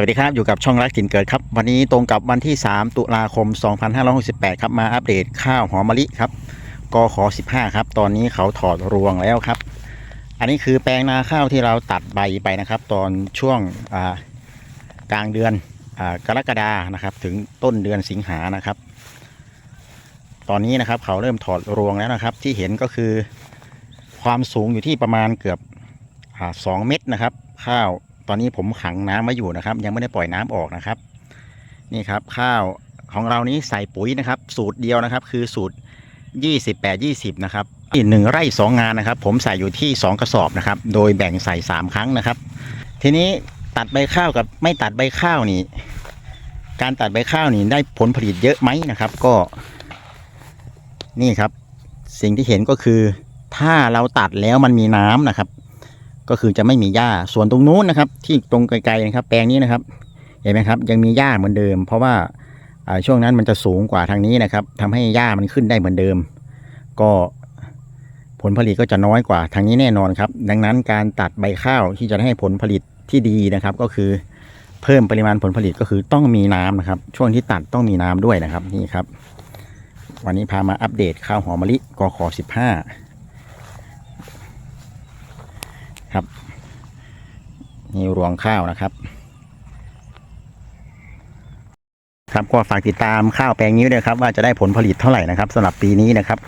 วัสดีครับอยู่กับช่องรักถิ่นเกิดครับ วันนี้ตรงกับวันที่ 3 ตุลาคม 2568 ครับมาอัปเดตข้าวหอมมะลิครับกขอ15 ครับ ตอนนี้เขาถอดรวงแล้วครับ อันนี้คือแปลงนาข้าวที่เราตัดใบไปนะครับ ตอนช่วงกลางเดือนอกรกฎานะครับ ถึงต้นเดือนสิงหานะครับ ตอนนี้นะครับเขาเริ่มถอดรวงแล้วนะครับ ที่เห็นก็คือความสูงอยู่ที่ประมาณเกือบอ่าสองเมตรนะครับ ข้าว ตอนนี้ผมขังน้ำไว้อยู่นะครับ ยังไม่ได้ปล่อยน้ำออกนะครับ นี่ครับข้าวของเรานี้ใส่ปุ๋ยนะครับ สูตรเดียวนะครับ คือสูตร 28 20 นะครับอีกหนึ่งไร่สองงานนะครับ ผมใส่อยู่ที่ 2 กระสอบนะครับ โดยแบ่งใส่ 3 ครั้งนะครับ ทีนี้ตัดใบข้าวกับไม่ตัดใบข้าวนี่ การตัดใบข้าวนี่ได้ผลผลิตเยอะไหมนะครับ ก็ นี่ครับ สิ่งที่เห็นก็คือ ถ้าเราตัดแล้วมันมีน้ำนะครับ ก็คือจะไม่มีหญ้าส่วนตรงนู้นนะครับ ที่ตรงไกลๆนะครับ แปลงนี้นะครับ เห็นไหมครับ ยังมีหญ้าเหมือนเดิม เพราะว่าช่วงนั้นมันจะสูงกว่าทางนี้นะครับทำให้หญ้ามันขึ้นได้เหมือนเดิม ก็ผลผลิตก็จะน้อยกว่าทางนี้แน่นอนครับ ดังนั้นการตัดใบข้าวที่จะให้ผลผลิตที่ดีนะครับ ก็คือเพิ่มปริมาณผลผลิตก็คือต้องมีน้ำนะครับ ช่วงที่ตัดต้องมีน้ำด้วยนะครับนี่ครับ วันนี้พามาอัปเดตข้าวหอมมะลิกอขอ ครับ นี่รวงข้าวนะครับ ครับก็ฝากติดตามข้าวแปลงนี้ด้วยครับ ว่าจะได้ผลผลิตเท่าไหร่นะครับสำหรับปีนี้นะครับ